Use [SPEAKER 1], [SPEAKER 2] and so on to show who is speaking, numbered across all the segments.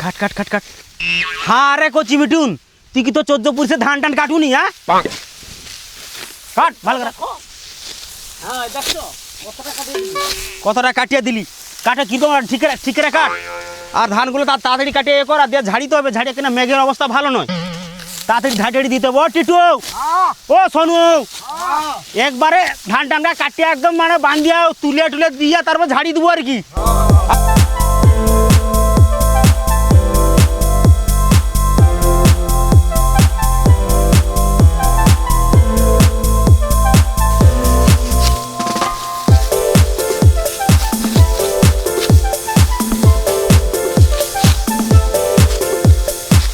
[SPEAKER 1] কাট কাট কাট কাট। হ্যাঁ রে কচি মিটুন তুই কি তো চোদ্দ পুরুষে ধান টান কাটুনি হ্যাঁ? কাট, ভালো করে হ্যাঁ কতটা কাটিয়ে দিলি? কাটে আর ঠিক ঠিক কাট। আর ধানগুলো তাড়াতাড়ি কাটিয়ে এ কর, আর দিয়ে ঝাড়িতে হবে। ঝাড়িয়ে কিনা মেঘের অবস্থা ভালো নয়। তাড়াতাড়ি ঝাড়িয়ে দিতে ও, টিটু ও। সোনু একবারে ধান টানটা কাটিয়ে একদম মানে বান্ধিয়া তুলে টুলে দিয়ে তারপর ঝাড়ি দেবো আর কি।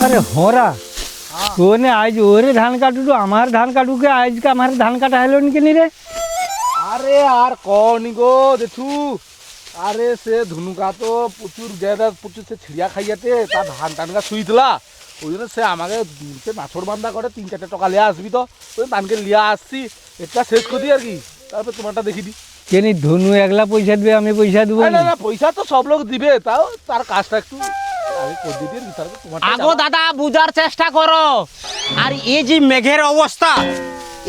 [SPEAKER 2] আরে হরা তোনে আজ ওরে ধান কাটুটু আমার ধান কাটুকে আজকে আমার ধান কাটা হলো নাকি রে?
[SPEAKER 3] আরে আর কনি গো দেখু। আরে সে ধুনুকা তো প্রচুর গেদা প্রচুর সে ছিড়িয়া খাইয়াতে তার ধান টান গা শুই দিলা। ওই জন্য সে আমাকে সে নাছর বান্ধা করে তিন চারটে টাকা লিয়া আসবি তো। ওই ধানকে লিয়া আসছি এটা শেষ করি আর কি। তারপর তোমারটা দেখি দি।
[SPEAKER 2] কেনি ধনু একলা পয়সা দিবে আমি পয়সা দেবো
[SPEAKER 3] না না পয়সা তো সব লোক দিবে তাও তার কাজটা একটু আগে করে
[SPEAKER 1] দাদা বুঝার চেষ্টা করো। আর এই যে মেঘের অবস্থা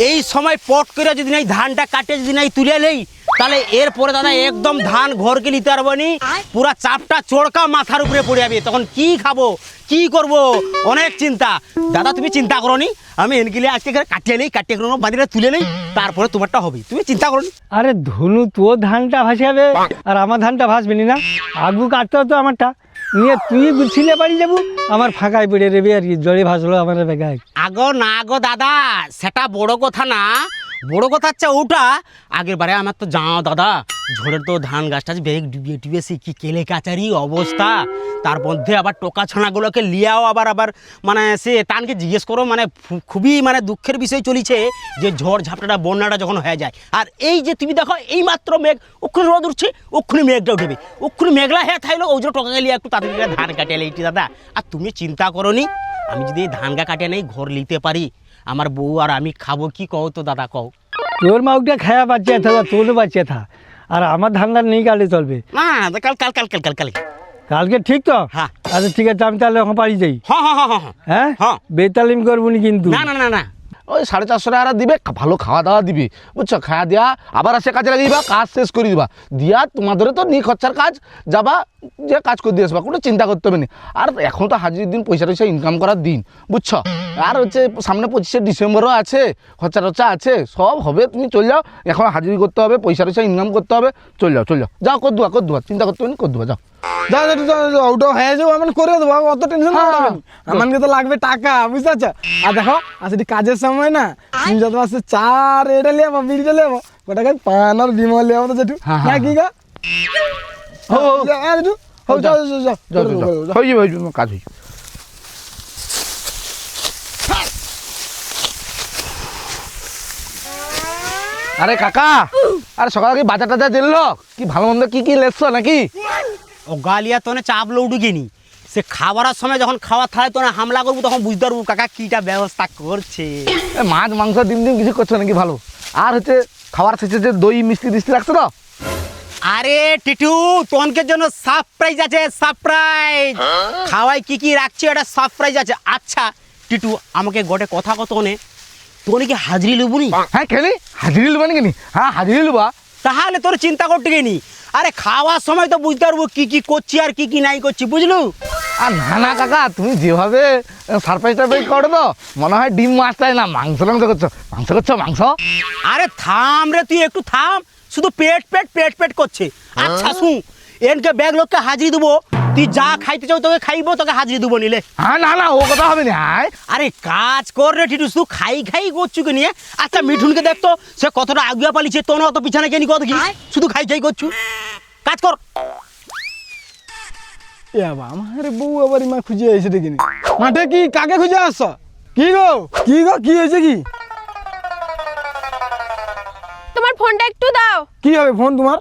[SPEAKER 1] এই সময় পট করে যদি নাই ধানটা কাটে যদি নাই তুলে নেই তাহলে এরপরে দাদা একদম ধান ঘরকে নিতে পারব নি। পুরা চাপটা চড়কা মাথার উপরে পড়ে যাবে। তখন কি খাব কি করব? অনেক চিন্তা। দাদা তুমি চিন্তা করো নি। আমি এনকিলে আজকে কাটিয়ে নেই কাটিয়ে কোনো বাদিরে তুলে নেই তারপরে তোমারটা হবে। তুমি চিন্তা করো
[SPEAKER 2] আরে ধনু তো ধানটা ভাসাবে আর আমার ধানটা ভাসবে না আগু কাটতে হতো আমারটা। নিয়ে তুই গুছিলে বাড়ি যাব? আমার ফাঁকায় পড়ে রেবে আর কি, জলে ভাসলো আমার বেগায়।
[SPEAKER 1] আগো না গো দাদা, সেটা বড় কথা না। বড় কথা হচ্ছে ওটা। আগের বারে আমার তো যাও দাদা। ঝড়ের তো ধান গাছটা বেগ ডুবিয়ে ডুবিয়ে সে কি কেলে কাচারি অবস্থা। তার মধ্যে আবার টোকা ছানাগুলোকে লিয়াও আবার আবার মানে সে টানকে জিজ্ঞেস করো মানে খুবই মানে দুঃখের বিষয় চলিছে যে ঝড় ঝাপটাটা, বন্যাটা যখন হয়ে যায়। আর এই যে তুমি দেখো এই মাত্র মেঘ ওক্ষুনি রোদ উঠছে ওক্ষুনি মেঘটা উঠবে। ওক্ষুনি মেঘলা হ্যাঁ থাইলো ওই জন্য টোকা লিয়ে একটু তাড়াতাড়ি ধান কাটিয়ে এইটি দাদা। আর তুমি চিন্তা করো নি, আমি যদি ধান গা কাটিয়ে নেই, ঘর নিতে পারি। আমার বউ আর আমি খাব, কি কও তো দাদা কও?
[SPEAKER 2] তোর মাউটা খায়া বাচ্চা থা তোরও বাচ্চা থা। আর আমার ধান্দার নেই কালে চলবে।
[SPEAKER 1] না কাল কাল কাল কাল কাল কাল।
[SPEAKER 2] কালকে ঠিক তো?
[SPEAKER 1] হ্যাঁ।
[SPEAKER 2] আচ্ছা ঠিক আছে আমি তাহলে এখন বাড়ি যাই
[SPEAKER 1] হ্যাঁ হ্যাঁ হ্যাঁ হ্যাঁ
[SPEAKER 2] হ্যাঁ।
[SPEAKER 1] হ্যাঁ।
[SPEAKER 2] বেতালিম করব নি কিন্তু।
[SPEAKER 1] না না না না।
[SPEAKER 3] ওই সাড়ে চারশো টাকা দিবে ভালো খাওয়া দাওয়া দিবে। বুঝছ? খাওয়া দেওয়া আবার আসে কাজে লাগিয়ে দিবা কাজ শেষ করে দিবা। দিয়া তোমাদের তো নি খরচার কাজ যাবা যে কাজ করে দিয়ে আসবা কোনো চিন্তা করতে হবে না। আর এখন তো হাজির দিন পয়সা টয়সা ইনকাম করার দিন বুঝছ? আর হচ্ছে সামনে পঁচিশে ডিসেম্বরও আছে খরচা টরচা আছে সব হবে তুমি চলে যাও। এখন হাজিরি করতে হবে পয়সা টয়সা ইনকাম করতে হবে চলে যাও চলে যাও। যাও কর দুয়া কর দুয়া চিন্তা করতে হবে না কর দুয়া যাও
[SPEAKER 4] যাও ওটা হয়ে আমি করে দেবো অত টেনশন
[SPEAKER 3] হ্যাঁ।
[SPEAKER 4] আমাকে তো লাগবে টাকা বুঝতে পারছ? আর দেখো আসলে কাজের সময় না তুমি যত মাসে চার এটা বিড়িটা ওটাকে পান আর বিমল তো যেটু
[SPEAKER 3] হ্যাঁ,
[SPEAKER 4] হ্যাঁ কি গা? হ্যাঁ।
[SPEAKER 3] হয়ে হয়ে হয়ে আরে কাকা আরে সকালে কি বাজার টাজার দিল কি ভালো মন্দ কি কি লেসছো নাকি
[SPEAKER 1] ও গালিয়া তো চাপ লৌডু গেনি সে খাবারের সময় যখন খাওয়া থাকে তো হামলা করব তখন বুঝতে পারব কাকা কিটা ব্যবস্থা করছে
[SPEAKER 3] মাছ মাংস ডিম ডিম কিছু করছ নাকি ভালো আর হচ্ছে খাবার শেষে যে দই মিষ্টি দিষ্টি রাখছো তো
[SPEAKER 1] আরে টিটু তোনকের জন্য সারপ্রাইজ আছে সারপ্রাইজ খাওয়াই কি কি রাখছি এটা সারপ্রাইজ আছে। আচ্ছা টিটু আমাকে গোটে কথা কত নে তোনে কি হাজরি লুবুনি
[SPEAKER 3] হ্যাঁ খেলি। হাজিরি লুবা নাকি হ্যাঁ হাজিরি লুবা
[SPEAKER 1] তাহলে তোর চিন্তা করতে গেনি আরে খাওয়ার সময় তো বুঝতে পারব কি কি করছি আর কি কি নাই করছি বুঝলু?
[SPEAKER 3] আর না না কাকা তুমি যেভাবে সারপ্রাইজ টারপ্রাইজ করো তো মনে হয় ডিম মাছটাই না? মাংস মাংস করছ। মাংস করছ মাংস?
[SPEAKER 1] আরে থাম রে তুই একটু থাম। শুধু পেট পেট পেট পেট করছে। আচ্ছা শুন এনকে ব্যাগ লোককে হাজিরি দেবো। তুই যা খাইতে চাও তোকে খাইবো তোকে হাজির দেবো নিলে।
[SPEAKER 3] হ্যাঁ না না ও কথা হবে না হ্যাঁ
[SPEAKER 1] আরে কাজ কর রে টিটু শুধু খাই খাই করছু কে নিয়ে? আচ্ছা মিঠুনকে দেখতো সে কতটা আগুয়া পালিছে তোর অত পিছনে কেনি কত কি শুধু খাই খাই করছু। কাজ কর।
[SPEAKER 4] আমার বউ আবার মা খুঁজে এসে দেখিনি। মাঠে কি কাকে খুঁজে আসছ? কি গো? কি গো? কি হয়েছে কি?
[SPEAKER 5] ফোনটা একটু দাও।
[SPEAKER 4] কি হবে ফোন তোমার?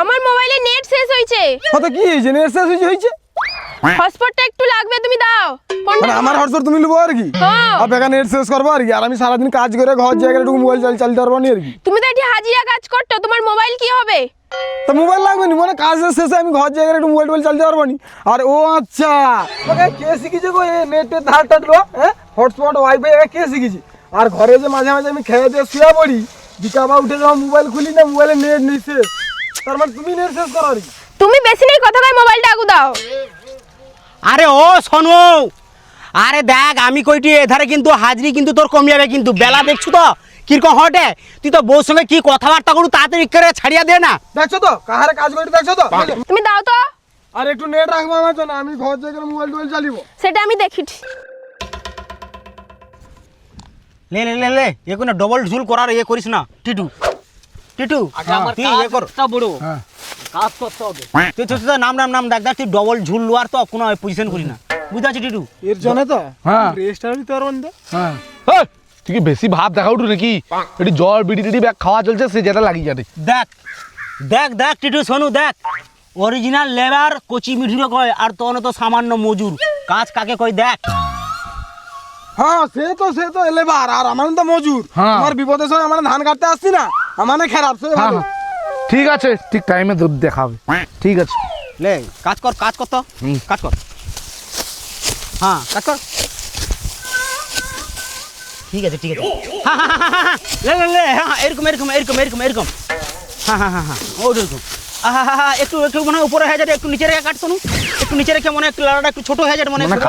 [SPEAKER 5] আমার মোবাইলে নেট শেষ হয়েছে।
[SPEAKER 4] কত কি হয়েছে? নেট শেষ হয়েছে হয়েছে?
[SPEAKER 5] হটস্পটটা একটু লাগবে তুমি দাও।
[SPEAKER 4] মানে আমার হটস্পট তুমি নেব আর কি?
[SPEAKER 5] হ্যাঁ।
[SPEAKER 4] আর বেকার নেট শেষ করব আর কি? আর আমি সারাদিন কাজ করে ঘর জায়গায় একটু মোবাইল চাল চালিয়ে পারব না আর কি?
[SPEAKER 5] তুমি তো এটি হাজিরা কাজ করছ তোমার মোবাইল কি হবে?
[SPEAKER 4] তো মোবাইল লাগবে নি? মানে কাজের শেষে আমি ঘর জায়গায় একটু মোবাইল টোবাইল চালিয়ে পারব নি? আর ও আচ্ছা। ওকে কে শিখেছে গো এই নেটের ধার টাটলো হ্যাঁ? হটস্পট ওয়াইফাই কে শিখেছে। আর ঘরে যে মাঝে মাঝে আমি খেয়ে দিয়ে শুয়ে পড়ি বিকাবা উঠে যখন মোবাইল খুলি না মোবাইলে নেট শেষ তার মানে তুমি নেট শেষ করো
[SPEAKER 5] তুমি বেশি নেই কথা কয় মোবাইলটা আগু দাও।
[SPEAKER 1] আরে ও শোনো। আরে দেখ আমি কইটি এধারে কিন্তু হাজরি কিন্তু তোর কমে যাবে কিন্তু। বেলা দেখছ তো? কীরকম হটে? তুই তো বউর সঙ্গে কি কথাবার্তা করু তাড়াতাড়ি করে ছাড়িয়া দে না।
[SPEAKER 4] দেখছ তো? কাহারে কাজ করতে দেখছ তো?
[SPEAKER 5] তুমি দাও তো।
[SPEAKER 4] আর একটু নেট রাখব আমার জন্য আমি ঘর জায়গায় মোবাইল টোবাইল চালিব।
[SPEAKER 5] সেটা আমি দেখি
[SPEAKER 1] লে লে লে লে এ কোনো ডবল ঝুল করার ইয়ে করিস না। টিটু টিটু তুই ইয়ে কর। বড়। কাজ করতে হবে। তুই নাম নাম নাম দেখ দেখ তুই ডবল ঝুল লোয়ার তো কোনো পজিশন করি না। বুঝতে পারছি টিটু?
[SPEAKER 4] এর জন্য তো?
[SPEAKER 3] হ্যাঁ।
[SPEAKER 4] তো?
[SPEAKER 3] হ্যাঁ। তুই কি বেশি ভাব দেখা উঠু নাকি? এটি জল বিড়ি টিড়ি ব্যাগ খাওয়া চলছে সে যেটা লাগিয়ে যাবে
[SPEAKER 1] দেখ দেখ দেখ টিটু শোনু দেখ। অরিজিনাল লেবার কচি মিঠুরে কয় আর তোর তো সামান্য মজুর। কাজ কাকে কয় দেখ।
[SPEAKER 4] হ্যাঁ সে তো সে তো লেবার আর আমার তো মজুর।
[SPEAKER 3] হ্যাঁ।
[SPEAKER 4] আমার বিপদের সময় আমার ধান কাটতে আসছি না। আমার না খারাপ সে
[SPEAKER 3] হ্যাঁ
[SPEAKER 4] ভালো।
[SPEAKER 3] হ্যাঁ। ঠিক আছে ঠিক টাইমে দুধ দেখা দেখাবে। ঠিক আছে।
[SPEAKER 1] লে কাজ কর কাজ কর তো।
[SPEAKER 3] হুম।
[SPEAKER 1] কাজ কর। হ্যাঁ কাজ কর। ঠিক আছে ঠিক আছে। হ্যাঁ হ্যাঁ হ্যাঁ, হ্যাঁ, হ্যাঁ, হ্যাঁ হ্যাঁ, এরকম এরকম এরকম এরকম এরকম। হ্যাঁ হ্যাঁ হ্যাঁ হ্যাঁ। ওরকম আহা হা হা একটু একটু মনে হয় উপরে হয়ে যাবে একটু নিচে রেখে কাট শোনো একটু নিচে রেখে মনে হয় একটু লাড়াটা একটু ছোট হয়ে যাবে মনে হয়।
[SPEAKER 3] মানে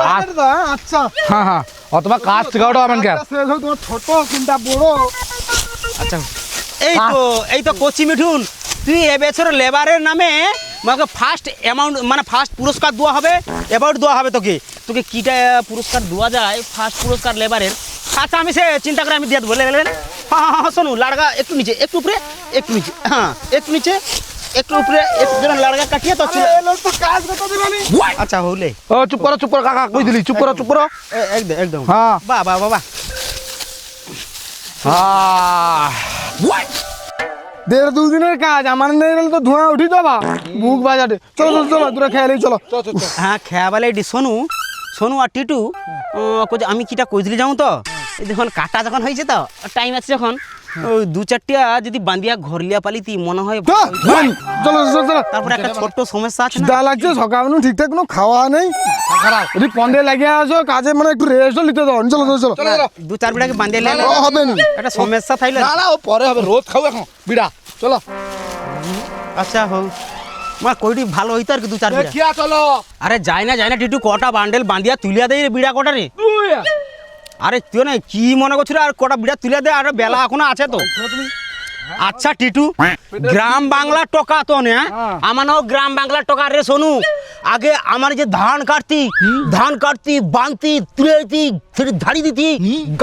[SPEAKER 4] আচ্ছা।
[SPEAKER 3] হ্যাঁ হ্যাঁ অথবা কাজ হবেন কেন
[SPEAKER 4] সে তোমার ছোট কোনটা বড়।
[SPEAKER 1] আচ্ছা। এই তো এই তো কচি মিঠুন তুই এবছর লেবারের নামে আমাকে ফার্স্ট অ্যামাউন্ট মানে ফার্স্ট পুরস্কার দেওয়া হবে অ্যাওয়ার্ড দেওয়া হবে তোকে। তোকে কীটা পুরস্কার দেওয়া যায় ফার্স্ট পুরস্কার লেবারের? আচ্ছা আমি সে চিন্তা করে আমি দিয়ে দেবো। হ্যাঁ হ্যাঁ হ্যাঁ শোনো লাড়গা একটু নিচে একটু উপরে একটু নিচে হ্যাঁ একটু নিচে একটু উপরে একটু যেন লাড়গা কাটিয়ে তো
[SPEAKER 4] আরে এই লোক তো কাজ করতে দিবানি
[SPEAKER 1] আচ্ছা হলে।
[SPEAKER 3] ও চুপ করো চুপ করো কাকা কই দিলি? চুপ করো চুপ করো।
[SPEAKER 1] এ- একদম একদম।
[SPEAKER 3] হ্যাঁ।
[SPEAKER 1] বাহ বাহ বাহ বাহ।
[SPEAKER 3] আহ,
[SPEAKER 4] দেড় দু দিনের কাজ আমার নেই তো ধোঁয়া উঠি যাবা বুক বাজাতে। চলো চলো চলো দূরে খেয়ালি চলো।
[SPEAKER 1] হ্যাঁ খেয়াবালে এটি সোনু। সোনু আর টিটু আমি কিটা কইছিলি যাও তো? এই যখন কাটা যখন হয়েছে তো টাইম আছে যখন। ওই দু চারটিয়া যদি বান্দিয়া ঘরলিয়া পালিতি মনে হয়
[SPEAKER 4] চলো চলো চলো।
[SPEAKER 1] তারপরে একটা ছোট্ট সমস্যা আছে না?
[SPEAKER 4] লাগছে সকাল ঠিকঠাক কোনো খাওয়া নেই। এটি পন্দে লাগিয়ে আসো কাজে মানে একটু রেস্টও নিতে দাও। চলো চলো চলো।
[SPEAKER 1] দু চার বিড়াকে বান্ধিয়ে লেলে
[SPEAKER 4] ও, হবে না।
[SPEAKER 1] একটা সমস্যা থাইলে
[SPEAKER 3] না না ও পরে হবে রোজ খাও এখন। বিড়া চলো।
[SPEAKER 1] আচ্ছা হোক মা কইটি ভালো হইতো আর কি দু চার বিড়া
[SPEAKER 3] চলো।
[SPEAKER 1] আরে যাই না যাই না টিটু কটা বান্ডেল বান্ধিয়া তুলিয়া দেয় রে বিড়া কটা রে আরে তুই না কি মনে করছিল আর কটা বিড়া তুলে দে আর বেলা এখনও আছে তো। আচ্ছা টিটু গ্রাম বাংলার টকা তো নে নাও গ্রাম বাংলার টকা রে শোনু আগে আমার যে ধান কাটতি ধান কাটতি বানতি তুলে দিতি ফির ধাড়ি দিতি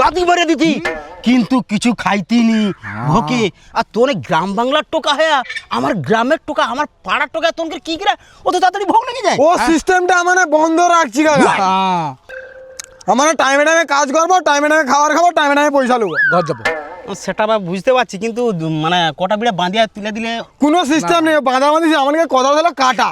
[SPEAKER 1] গাদি বেড়ে দিতি। কিন্তু কিছু খাইতি নি ভোকে। আর তোর গ্রাম বাংলার টোকা হ্যাঁ আমার গ্রামের টোকা আমার পাড়ার টোকা তোনকে কি করে? ও তো তাড়াতাড়ি ভোগ লেগে যায়।
[SPEAKER 4] ও সিস্টেমটা মানে বন্ধ রাখছি কাকা। আমার টাইমে টাইমে কাজ করব টাইমে টাইমে খাবার খাব টাইমে টাইমে পয়সা নেব
[SPEAKER 3] ঘর যাব
[SPEAKER 1] সেটা বা বুঝতে পারছি কিন্তু মানে কটা বিড়া বাঁধিয়া তুলে দিলে?
[SPEAKER 4] কোনো সিস্টেম নেই বাঁধা বাঁধিছে আমাকে কথা হলো কাটা।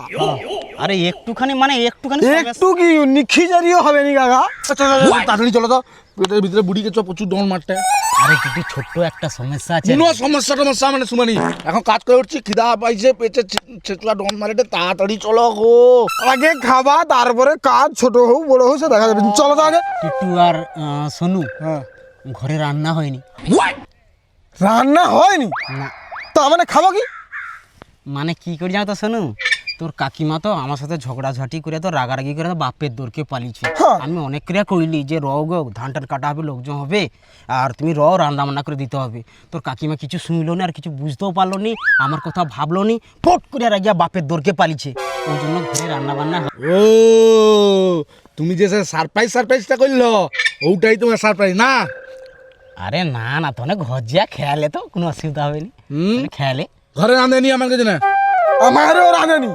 [SPEAKER 1] আরে একটুখানি মানে একটুখানি
[SPEAKER 4] একটু কি নিখিজারিও হবে নি কাকা?
[SPEAKER 3] তাড়াতাড়ি চলো তো। পেটের ভিতরে বুড়ি গেছো প্রচুর ডন মারতে।
[SPEAKER 1] আরে কিন্তু ছোট্ট একটা সমস্যা আছে?
[SPEAKER 3] কোনো সমস্যা টমস্যা মানে শুনানি এখন কাজ করে উঠছি খিদা পাইছে পেটে ছেচলা ডন মারেটে তাড়াতাড়ি চলো গো।
[SPEAKER 4] আগে খাবা তারপরে কাজ ছোট হোক বড় হোক সে দেখা যাবে। চলো তো আগে
[SPEAKER 1] টিটু আর সোনু
[SPEAKER 4] হ্যাঁ।
[SPEAKER 1] ঘরে রান্না হয়নি।
[SPEAKER 4] রান্না হয়নি?
[SPEAKER 1] না।
[SPEAKER 4] তো মানে খাব কি?
[SPEAKER 1] মানে কি করি জানো তো সোনু? তোর কাকিমা তো আমার সাথে ঝগড়াঝাটি করে তো রাগারাগি করে তো বাপের দৌড়কে পালিয়েছে।
[SPEAKER 4] হ্যাঁ।
[SPEAKER 1] আমি অনেক ক্রিয়া কইলি যে র গো ধান টান কাটা হবে লোকজন হবে আর তুমি র রান্না বান্না করে দিতে হবে। তোর কাকিমা কিছু শুনলো না আর কিছু বুঝতেও পারল নি আমার কথা ভাবলো নি পট করে রাগিয়া বাপের দৌড়কে পালিয়েছে। ওই জন্য ঘরে রান্না বান্না।
[SPEAKER 3] ও তুমি যে সারপ্রাইজ সারপ্রাইজটা করল ওটাই তোমার সারপ্রাইজ না?
[SPEAKER 1] আরে না না তো অনেক ঘর যা খেয়ালে তো কোনো অসুবিধা হবে না।
[SPEAKER 3] হুম?
[SPEAKER 1] খেয়ালে।
[SPEAKER 3] ঘরে রাঁধেনি আমার কাছে না
[SPEAKER 4] আমারও রাঁধেনি।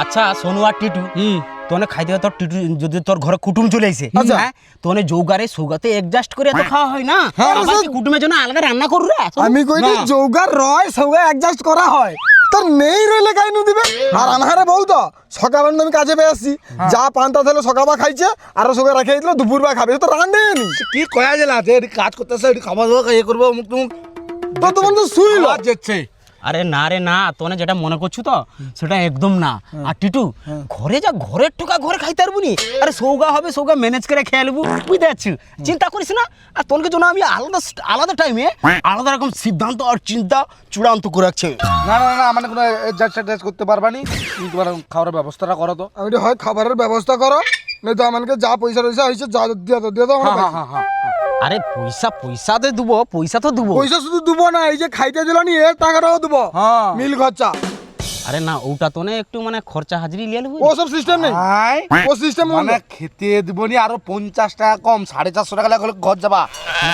[SPEAKER 1] আচ্ছা সোনু আর টিটু।
[SPEAKER 3] হুম।
[SPEAKER 1] তোনে খাইতে তোর টিটু যদি তোর ঘরে কুটুম চলে এসে
[SPEAKER 4] আচ্ছা।
[SPEAKER 1] হ্যাঁ তোনে যৌগারে সৌগাতে অ্যাডজাস্ট করে তো খাওয়া হয় না।
[SPEAKER 4] হ্যাঁ,
[SPEAKER 1] আবার কি কুটুমের জন্য আলাদা রান্না করু রে
[SPEAKER 4] আমি কই যে যৌগার রয় সৌগা অ্যাডজাস্ট করা হয়। তোর নেই রইলে কাই নু দিবে? আর আনহারে বউ তো সকালে আমি কাজে পেয়ে আসছি যা পান্তা দিল সকালবা খাইছে আর সকালে রেখে দিল দুপুর বা খাবে তো রান্ধে নি
[SPEAKER 3] কি কয়া গেল এটি কাজ করতেছে খাওয়া দাওয়া ইয়ে করব মুখ টুক
[SPEAKER 4] তো তোমার তো শুইল।
[SPEAKER 3] যাচ্ছে।
[SPEAKER 1] আরে না রে না তোনে যেটা মনে করছ তো সেটা একদম না। আর টিটু ঘরে যা ঘরের ঠোকা ঘরে খাইতে পারব নি? আরে সৌগা হবে সৌগা ম্যানেজ করে খেয়ে নেব। বুঝতে পারছি? চিন্তা করিস না। আর তোনকে জন্য আমি আলাদা আলাদা টাইমে আলাদা রকম সিদ্ধান্ত আর চিন্তা চূড়ান্ত করে রাখছি
[SPEAKER 3] না না না মানে কোনো অ্যাডজাস্ট করতে পারবা নি? তুমি তোমার খাওয়ার ব্যবস্থাটা করো তো।
[SPEAKER 4] আমি হয় খাবারের ব্যবস্থা করো নয়তো তো আমাকে যা পয়সা টয়সা হয়েছে যা দিয়ে দাও দিয়ে দাও আমার
[SPEAKER 3] হ্যাঁ হ্যাঁ হ্যাঁ।
[SPEAKER 1] আরে পয়সা পয়সা তো দেবো পয়সা তো দেবো।
[SPEAKER 4] পয়সা শুধু দেবো না এই যে খাইতে দিল নি এর টাকাটাও দেবো।
[SPEAKER 3] হ্যাঁ।
[SPEAKER 4] মিল খরচা।
[SPEAKER 1] আরে না ওটা তোনে একটু মানে খরচা হাজিরি লিয়ে নেব
[SPEAKER 4] ও সব সিস্টেম নেই ও সিস্টেম
[SPEAKER 3] মানে খেতে দিব নি আরও পঞ্চাশ টাকা কম সাড়ে চারশো টাকা লাগলে ঘর যাবা।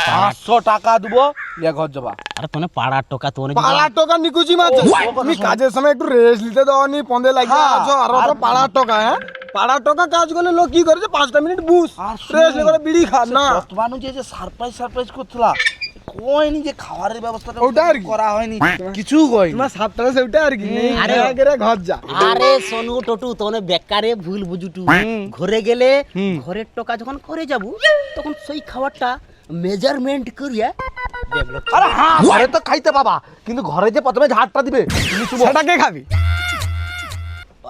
[SPEAKER 3] পাঁচশো টাকা দিব ইয়ে ঘর যাবা।
[SPEAKER 1] আরে তোনে পাড়ার টোকা তোনে
[SPEAKER 4] পাড়ার টাকা নিকুচি মাছ তুমি কাজের সময় একটু রেস্ট নিতে দাও নি পন্দে লাগিয়ে
[SPEAKER 3] হ্যাঁ।
[SPEAKER 4] আছো আর পাড়ার টাকা হ্যাঁ? টাকা কাজ করলে লোক কি করেছে পাঁচটা মিনিট বুস?
[SPEAKER 3] আর
[SPEAKER 4] রেস্ট করে বিড়ি খা না।
[SPEAKER 3] বর্তমানে যে সারপ্রাইজ সারপ্রাইজ করছিলা কয়নি যে খাবারের ব্যবস্থাটা
[SPEAKER 4] ওটা আর
[SPEAKER 3] করা হয়নি? কিছু কয়নি?
[SPEAKER 4] তোমার সাতটা সেটা আর কি?
[SPEAKER 1] আরে-
[SPEAKER 4] গেলে ঘর যা।
[SPEAKER 1] আরে সোনু টটু তোনে বেকারে ভুল বুঝুটু। ঘরে গেলে ঘরের টোকা যখন করে যাব তখন সেই খাবারটা মেজারমেন্ট করিয়া
[SPEAKER 3] আরে হ্যাঁ ঘরে তো খাইতে পাবা কিন্তু ঘরে যে প্রথমে ঝাড়টা দিবে তুমি
[SPEAKER 4] সেটা কে খাবি?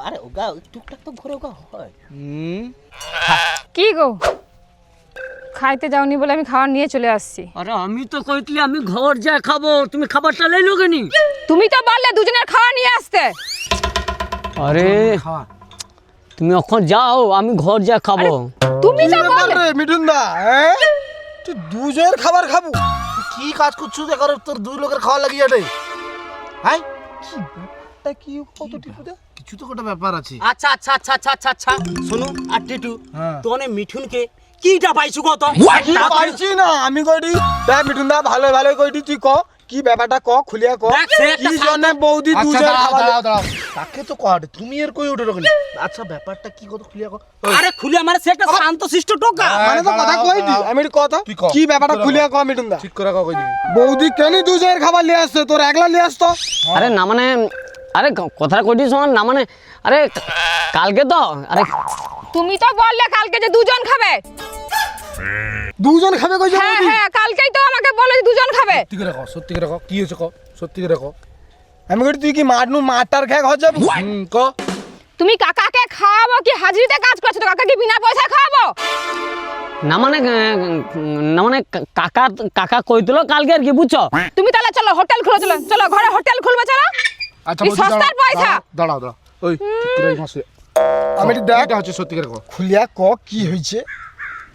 [SPEAKER 1] আরে ওগা টুকটাক তো ঘরে ওগা হয়।
[SPEAKER 3] হুম?
[SPEAKER 5] কি গো? খাইতে যাওনি বলে আমি খাবার নিয়ে চলে আসছি।
[SPEAKER 6] আরে আমি তো কইতলি আমি ঘর যা খাব তুমি খাবারটা লাইলো কেনি?
[SPEAKER 5] তুমি তো বললে দুজনের খাওয়া নিয়ে আসতে।
[SPEAKER 6] আরে তুমি এখন যাও আমি ঘর যা খাব।
[SPEAKER 5] তুমি তো বললে।
[SPEAKER 4] মিঠুন দা তুই দুজনের খাবার খাব?
[SPEAKER 3] কি কাজ করছ দেখো তোর দুই লোকের খাওয়া লাগিয়ে রে হ্যাঁ?
[SPEAKER 4] তা কি কত টিপু দে
[SPEAKER 3] কিছু তো একটা ব্যাপার আছে।
[SPEAKER 1] আচ্ছা আচ্ছা আচ্ছা আচ্ছা আচ্ছা আচ্ছা। শোনো আর টিটু
[SPEAKER 3] হ্যাঁ।
[SPEAKER 1] তোনে মিঠুনকে কিটা পাইছু কত
[SPEAKER 4] কি পাইছি? না আমি কইটি দেখ মিঠুন দা ভালো ভালো কইটি তুই ক? কি ব্যাপারটা ক? খুলিয়া ক। কি জন্য বৌদি
[SPEAKER 3] আচ্ছা
[SPEAKER 4] খাবার
[SPEAKER 3] দাঁড়াও দাঁড়াও তাকে তো কর তুমি এর কই উঠে রাখলি আচ্ছা ব্যাপারটা কি কত খুলিয়া কর
[SPEAKER 1] আরে খুলে আমার সে একটা শান্ত শিষ্ট টোকা।
[SPEAKER 4] মানে তো কথা
[SPEAKER 3] দাঁড়াও,
[SPEAKER 4] কইটি আমি কথা
[SPEAKER 3] কি।
[SPEAKER 4] ব্যাপারটা খুলিয়া ক। মিঠুন দা?
[SPEAKER 3] ঠিক করে কই দিবি
[SPEAKER 4] বৌদি কেন দুজনের খাবার নিয়ে আসছে? তোর একলা নিয়ে আসতো?
[SPEAKER 6] আরে না মানে আরে কথাটা কইটি শোন না মানে আরে কালকে তো আরে
[SPEAKER 5] তুমি তো বললে কালকে যে দুজন খাবে।
[SPEAKER 4] দুজন খাবে কইছে
[SPEAKER 5] হ্যাঁ হ্যাঁ কালকেই তো আমাকে বলে দুজন খাবে।
[SPEAKER 3] সত্যি করে কর সত্যি করে কর কি হয়েছে কর সত্যি করে কর
[SPEAKER 4] আমি কইটি তুই কি মাঠ নু মাঠটার খেয়ে ঘর যাবি?
[SPEAKER 3] হুম ক।
[SPEAKER 5] তুমি কাকাকে খাওয়াবো কি হাজিরিতে কাজ করছ তো কাকাকে বিনা পয়সা খাওয়াবো?
[SPEAKER 6] না মানে না মানে কাকা কাকা কইতলো কালকে আর কি বুঝছ?
[SPEAKER 5] তুমি তাহলে চলো হোটেল খুলো চলো চলো ঘরে হোটেল খুলবে চলো।
[SPEAKER 3] আচ্ছা
[SPEAKER 5] সস্তার পয়সা।
[SPEAKER 3] দাঁড়াও দাঁড়াও দাঁড়াও। ওই ঠিক মাসে?
[SPEAKER 4] আমি দেখ।
[SPEAKER 3] এটা হচ্ছে সত্যি করে
[SPEAKER 4] খুলিয়া ক কি হয়েছে?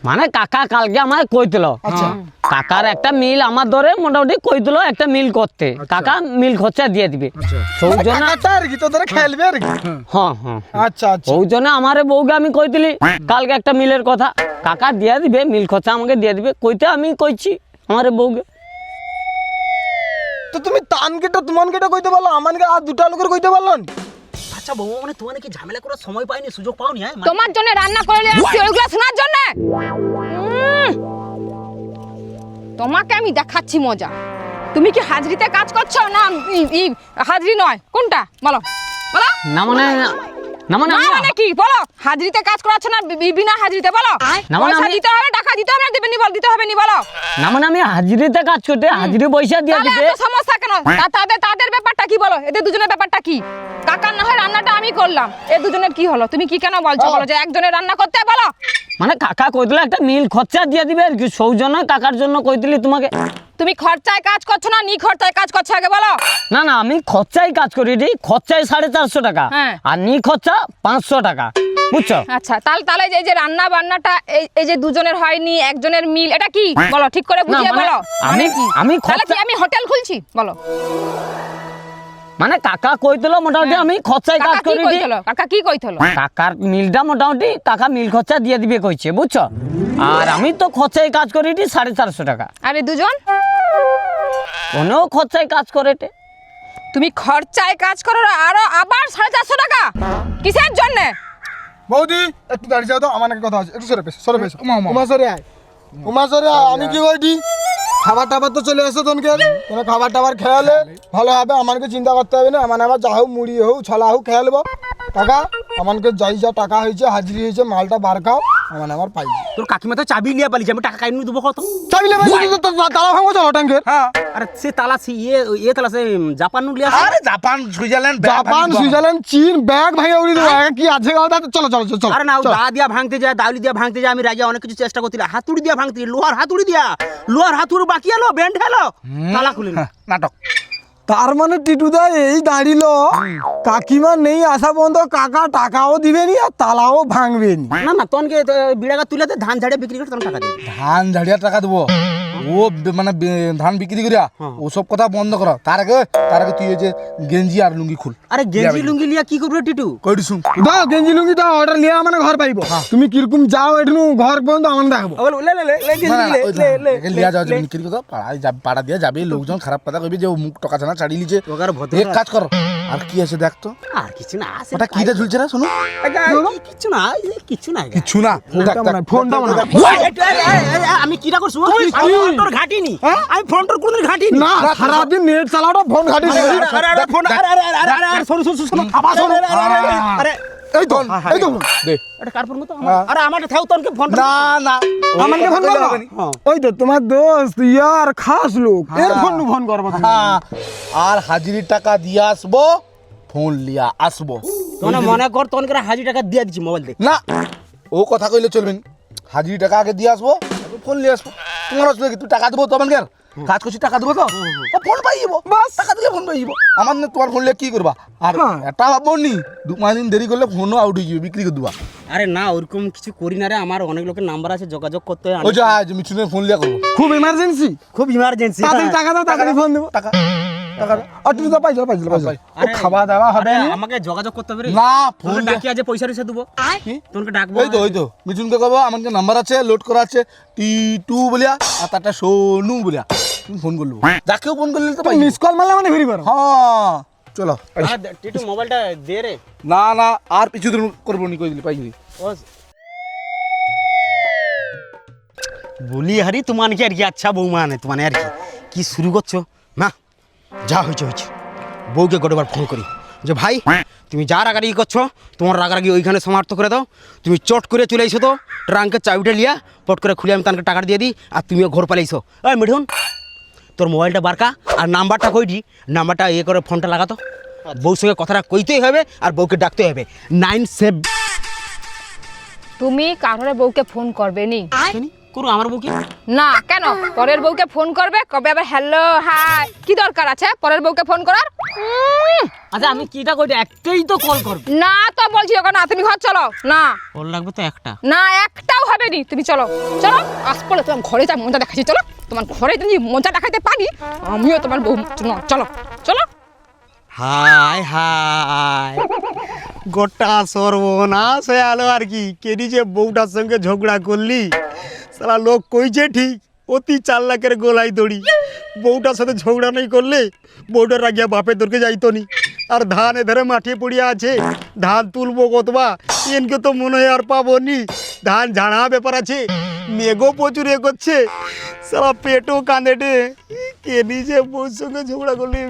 [SPEAKER 6] মানে কাকা কালকে আমার কইতলো।
[SPEAKER 4] আচ্ছা।
[SPEAKER 6] কাকার একটা মিল আমার ধরে মোটামুটি কইতলো একটা মিল করতে। কাকা মিল খরচা দিয়ে দিবে।
[SPEAKER 3] আচ্ছা।
[SPEAKER 6] সৌজন্য
[SPEAKER 4] আর কি তোদের খেলবে আর কি।
[SPEAKER 6] হ্যাঁ। হ্যাঁ
[SPEAKER 4] আচ্ছা আচ্ছা।
[SPEAKER 6] আমার বউকে আমি কইতিলি কালকে একটা মিলের কথা। কাকা দিয়া দিবে মিল খরচা আমাকে দিয়ে দিবে। কইতে আমি কইছি আমার বউকে।
[SPEAKER 4] তো তুমি তান কেটা তুমন কেটা কইতে পারল আমানকে আর দুটা লোকের কইতে পারল?
[SPEAKER 1] আচ্ছা বউ মানে তোমার নাকি ঝামেলা করার সময় পাইনি সুযোগ পাওনি হ্যাঁ?
[SPEAKER 5] তোমার জন্য রান্না করে নিয়ে আসছি ওইগুলো শোনার জন্য? তোমাকে আমি দেখাচ্ছি মজা। তুমি কি হাজরিতে কাজ করছ? না ই- ই হাজরি নয় কোনটা? বলো। বলো
[SPEAKER 6] না মানে মানে
[SPEAKER 5] না মানে কি? বলো। হাজরিতে কাজ করাচ্ছ না? বি- বিনা হাজরিতে বলো।
[SPEAKER 6] মানে
[SPEAKER 5] পয়সা দিতে হবে টাকা দিতে হবে না দিবেনি বল দিতে হবে নি বলো।
[SPEAKER 6] না আমি হাজিরিতে কাজ করতে হাজিরি পয়সা দিয়ে দিতে
[SPEAKER 5] সমস্যা কেন? তা- তাদের তাদের ব্যাপারটা কি বলো? এদের দুজনের ব্যাপারটা কি? কাকার না হয় রান্নাটা আমি করলাম। এ দুজনের কি হলো? তুমি কি কেন বলছো? বলো যে একজনের রান্না করতে বলো।
[SPEAKER 6] মানে কাকা কইতলে একটা মিল খরচা দিয়ে দিবে আর কি। সৌজন্য কাকার জন্য কইতলি তোমাকে?
[SPEAKER 5] তুমি খরচায় কাজ করছ না নি খরচায় কাজ করছ আগে বলো।
[SPEAKER 6] না না আমি খরচায় কাজ করি রে। খরচায় সাড়ে চারশো টাকা।
[SPEAKER 5] হ্যাঁ।
[SPEAKER 6] আর নি খরচা পাঁচশো টাকা। বুঝছ?
[SPEAKER 5] আচ্ছা তাহলে তাহলে যে- এই যে রান্না বান্নাটা এই এই যে দুজনের হয়নি একজনের মিল এটা কি? বলো ঠিক করে বুঝিয়ে
[SPEAKER 6] মানে
[SPEAKER 5] বলো।
[SPEAKER 6] আমি-
[SPEAKER 5] মানে কি?
[SPEAKER 6] আমি
[SPEAKER 5] তাহলে কি
[SPEAKER 6] খরচা-
[SPEAKER 5] আমি হোটেল খুলছি? বলো।
[SPEAKER 6] মানে কাকা কইতলো মোটামুটি আমি খরচাই কাজ
[SPEAKER 5] হ্যাঁ। কাকা কি
[SPEAKER 6] করি
[SPEAKER 5] কাকা কি কইছিল
[SPEAKER 6] কাকার মিলটা মোটামুটি কাকা মিল খরচা দিয়ে দিবে কইছে বুঝছ? আর আমি তো খরচায় কাজ করি সাড়ে চারশো টাকা।
[SPEAKER 5] আরে দুজন?
[SPEAKER 6] কোনেও খরচায় কাজ করে
[SPEAKER 5] তুমি খরচায় কাজ করো আরও আবার সাড়ে চারশো টাকা? কিসের জন্য?
[SPEAKER 4] বৌদি একটু দাঁড়িয়ে যাও তো আমার একটা কথা আছে। একটু সরে পেশ সরে পেশ
[SPEAKER 3] উমা,
[SPEAKER 4] সরে আয়। উমা সরে আয় আমি কি কইটি? খাবার টাবার তো চলে এসো তোনকে। তুমি খাবার টাবার খেয়ালে ভালো হবে আমাকে চিন্তা করতে হবে না। আমার আবার যা হোক মুড়ি হোক ছলা হোক খেয়ে নেব কাকা আমাকে যাই যা টাকা হয়েছে হাজিরি হয়েছে মালটা বার খাও আমার আমার পাই।
[SPEAKER 1] তোর কাকিমা তো চাবি লিয়া পালিছে আমি টাকা কাইনি দেবো কত?
[SPEAKER 4] চাইলে তালা ভাঙবো চলো ট্যাঙ্কের।
[SPEAKER 3] হ্যাঁ।
[SPEAKER 1] আরে সে তালা সে ইয়ে ইয়ে তালা সে জাপান নু লিয়া
[SPEAKER 3] আরে জাপান সুইজারল্যান্ড
[SPEAKER 4] জাপান সুইজারল্যান্ড চীন ব্যাগ ভাঙে উড়ি দেবো। কি আছে গাও চলো চলো চলো
[SPEAKER 1] আরে না ও দা দিয়া ভাঙতে যায় দাউলি দিয়া ভাঙতে যায় আমি রাজা অনেক কিছু চেষ্টা করছিল হাতুড়ি দিয়া ভাঙতে লোহার হাতুড়ি দিয়া লোহার হাতুড়ি বাকি এলো ব্যান্ড হেলো। তালা খুলে
[SPEAKER 3] নাটক।
[SPEAKER 4] তার মানে টিটুদা এই দাঁড়িল। কাকিমা নেই আসা পর্যন্ত কাকা টাকাও দিবে নি আর তালাও ভাঙবে না।
[SPEAKER 1] না তনকে বিড়াগা তুলে ধান ঝাড়ে বিক্রি করে তখন টাকা দেবে
[SPEAKER 3] ধান ঝাড়িয়া টাকা দেবো। ও মানে বে- ধান বিক্রি করিয়া ওসব কথা বন্ধ করো। তার আগে তার আগে তুই এই যে গেঞ্জি আর লুঙ্গি খুল।
[SPEAKER 1] আরে গেঞ্জি লুঙ্গি লিয়া কি করবে টিটু?
[SPEAKER 3] শুন
[SPEAKER 4] দাও গেঞ্জি লুঙ্গি দাও অর্ডার নিয়ে মানে ঘর পাইব। তুমি কীরকম যাও এটু ঘর পর্যন্ত আমার দেখব
[SPEAKER 1] লে লে লে লে
[SPEAKER 3] লিয়া যাওয়া যাবে না, কীরকম কথা, পাড়া দিয়ে যাবে লোকজন খারাপ কথা কইবে যে ও মুখ টকা ছানা ছাড়ি লিছে।
[SPEAKER 1] ওগার ভদ্র
[SPEAKER 3] এক কাজ কর। আর কি আছে দেখ তো
[SPEAKER 1] আর কিছু না আছে
[SPEAKER 3] ওটা কিটা ঝুলছে না শোনো
[SPEAKER 1] কিছু না এই কিছু না
[SPEAKER 3] কিছু না
[SPEAKER 4] ফোনটা মনে হয়।
[SPEAKER 1] আরে, আরে, আরে, আমি কিরা করছ আমি ফোন তোর ঘাটিনি আমি ফোন তোর কোনদিন ঘাটিনি
[SPEAKER 4] না সারাদিন নেট চালাওটা ফোন ঘাটি
[SPEAKER 1] আরে, আরে, আরে, ফোন আরে আরে আরে আরে আরে আরে আরে আরে আবার শোনো আরে আরে, আরে, আরে
[SPEAKER 4] এই তো এই তো।
[SPEAKER 3] দে।
[SPEAKER 1] এটা কার ফোন তো আরে আমার থাও তোরকে ফোন
[SPEAKER 3] না না।
[SPEAKER 4] আমাকে ফোন করব ওই তো তোমার দোস্ত ইয়ার খাস লোক। এর ফোন ফোন করব
[SPEAKER 3] হ্যাঁ, আর হাজিরি টাকা দিয়ে আসব ফোন লিয়া আসব।
[SPEAKER 1] তোমরা মনে কর তোনকে হাজার টাকা দিয়ে দিচ্ছি মোবাইল দিয়ে
[SPEAKER 3] না ও কথা কইলে চলবে না। হাজিরি টাকা আগে দিয়ে আসব ফোন নিয়ে আসব। তোমার অসুবিধা কি তুই টাকা দেবো তো আমাকে কাজ করছি টাকা দেবো তো? ফোন পাই যাব বাস। টাকা দিলে ফোন পাই যাব আমার না তোমার ফোন কি করবা? আর
[SPEAKER 4] হ্যাঁ।
[SPEAKER 3] এটা ভাববো নি দু পাঁচ দিন দেরি করলে ফোনও আউট হয়ে যাবে বিক্রি করে দেবা।
[SPEAKER 1] আরে না ওরকম কিছু করি না রে। আমার অনেক লোকের নাম্বার আছে যোগাযোগ করতে হয়।
[SPEAKER 3] ওই যে আজ মিঠুনের ফোন লিয়া করব।
[SPEAKER 4] খুব ইমার্জেন্সি
[SPEAKER 1] খুব ইমার্জেন্সি
[SPEAKER 4] তাড়াতাড়ি টাকা দাও তাড়াতাড়ি ফোন দেবো।
[SPEAKER 3] টাকা টাকা দে।
[SPEAKER 4] আর তুমি পাইছো পাইছো পাইছো। খাওয়া দাওয়া হবে
[SPEAKER 1] আমাকে যোগাযোগ করতে হবে
[SPEAKER 3] না ফোন
[SPEAKER 1] ডাকি পয়সা দেবো।
[SPEAKER 3] কি?
[SPEAKER 1] ডাকবো
[SPEAKER 3] ওই তো ওই তো। মিঠুনকে কব আমার যে নাম্বার আছে লোড করা আছে টি টু বলিয়া আর তারটা সোনু বলিয়া। তুমি ফোন করল যাকেও ফোন করলে তো
[SPEAKER 4] মিস কল মারলে মানে ফিরি করো।
[SPEAKER 3] হ্যাঁ চলো।
[SPEAKER 1] টিটু মোবাইলটা দে রে।
[SPEAKER 3] না না আর পিছু দিন করব নি কই দিলি পাই দিলি
[SPEAKER 1] বলি হারি তোমার কি আর কি আচ্ছা বৌমা নে তোমার আর কি? কি শুরু করছ? না যা হয়েছে হয়েছে। বউকে গোটেবার ফোন করি? যে ভাই তুমি যা রাগারাগি করছ তোমার রাগারাগি ওইখানে সমাপ্ত করে দাও। তুমি চট করে চলে এসো তো ট্রাঙ্কের চাবিটা লিয়া পট করে খুলে আমি তাকে টাকা দিয়ে দিই আর তুমিও ঘর পালাইছো। ওই মিঠুন তোর মোবাইলটা বারকা আর নাম্বারটা কইটি নাম্বারটা ইয়ে করে ফোনটা লাগাতো। বউর সঙ্গে কথাটা কইতেই হবে আর বউকে ডাকতে হবে। নাইন সেভ
[SPEAKER 5] তুমি কারোর বউকে ফোন করবে নি?
[SPEAKER 1] করো আমার বউকে।
[SPEAKER 5] না কেন? পরের বউকে ফোন করবে? কবে আবার হ্যালো হাই। কি দরকার আছে? পরের বউকে ফোন করার?
[SPEAKER 6] আচ্ছা আমি কিটা করি একটাই তো কল করব।
[SPEAKER 5] না তো বলছি ওকে না তুমি ঘর চলো। না।
[SPEAKER 1] কল লাগবে তো একটা।
[SPEAKER 5] না একটাও হবে নি। তুমি চলো। চলো আজ পরে তোমার ঘরে যা মজা দেখাচ্ছি চলো। তোমার ঘরে যদি মজা দেখাতে পারি আমিও তোমার বউ চলো চলো।
[SPEAKER 1] হাই হাই। গোটা সর্বনাশ হয়ে আলো আর কি। কেনি যে বউটার সঙ্গে ঝগড়া করলি? সারা লোক কইছে ঠিক, অতি চার লাখের গোলাই দড়ি। বউটার সাথে ঝগড়া নেই করলে বউটার রাগিয়া বাপে তোরকে যাইতো নি। আর ধান এধারে মাঠে পড়িয়া আছে, ধান তুলবো কতবা এনকে তো মনে হয় আর পাবো নি। ধান ঝাড়া ব্যাপার আছে। মেঘও প্রচুর এ করছে। সারা পেটও কাঁদেটে কেনি যে বউর সঙ্গে ঝগড়া করলি?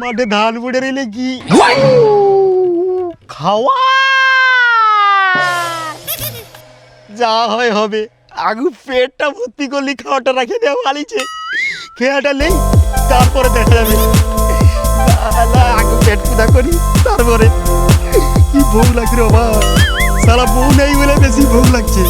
[SPEAKER 1] মাঠে ধান বুড়ে রইলে কি? খাওয়া! যা হয় হবে। আগু পেটটা ভর্তি করলি, খাওয়াটা রাখে দেওয়া ভালিছে খেয়াটা নেই, তারপরে দেখা যাবে। আগু পেট পুজা করি, তারপরে। কি ভোগ লাগছে রে বাবা? সারা বউ নেই বলে বেশি ভোগ লাগছে।